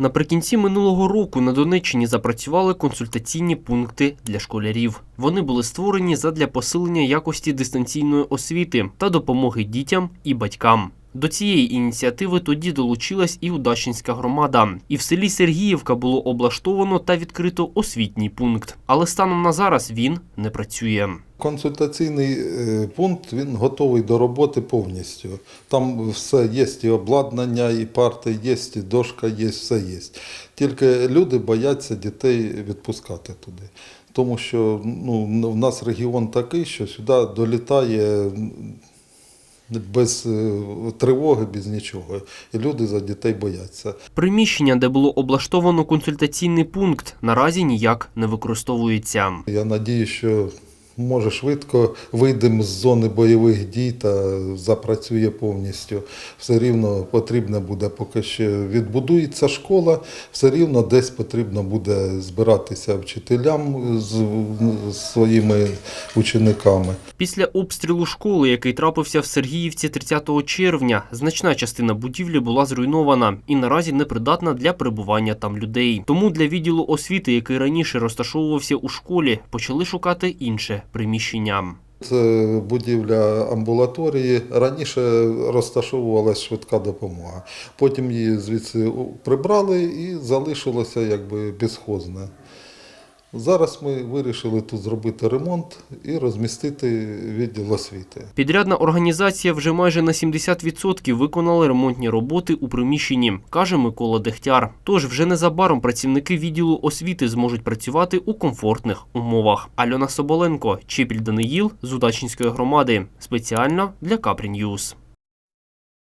Наприкінці минулого року на Донеччині запрацювали консультаційні пункти для школярів. Вони були створені задля посилення якості дистанційної освіти та допомоги дітям і батькам. До цієї ініціативи тоді долучилась і Удачинська громада. І в селі Сергіївка було облаштовано та відкрито освітній пункт. Але станом на зараз він не працює. Консультаційний е, пункт він готовий до роботи повністю. Там все є, і обладнання, і парти є, і дошка є, все є. Тільки люди бояться дітей відпускати туди. Тому що ну, в нас регіон такий, що сюди долітає без е, тривоги, без нічого. І люди за дітей бояться. Приміщення, де було облаштовано консультаційний пункт, наразі ніяк не використовується. Я надію, що може швидко вийдемо з зони бойових дій та запрацює повністю. Все рівно потрібно буде, поки ще відбудується школа, все рівно десь потрібно буде збиратися вчителям з, своїми учениками. Після обстрілу школи, який трапився в Сергіївці 30 червня, значна частина будівлі була зруйнована і наразі непридатна для перебування там людей. Тому для відділу освіти, який раніше розташовувався у школі, почали шукати інше приміщення. Це будівля амбулаторії. Раніше розташовувалася швидка допомога. Потім її звідси прибрали і залишилося якби безхозне. Зараз ми вирішили тут зробити ремонт і розмістити відділ освіти. Підрядна організація вже майже на 70% виконала ремонтні роботи у приміщенні, каже Микола Дегтяр. Тож вже незабаром працівники відділу освіти зможуть працювати у комфортних умовах. Альона Соболенко, Чепіль Даниїл з Удачинської громади. Спеціально для Капрі Ньюз.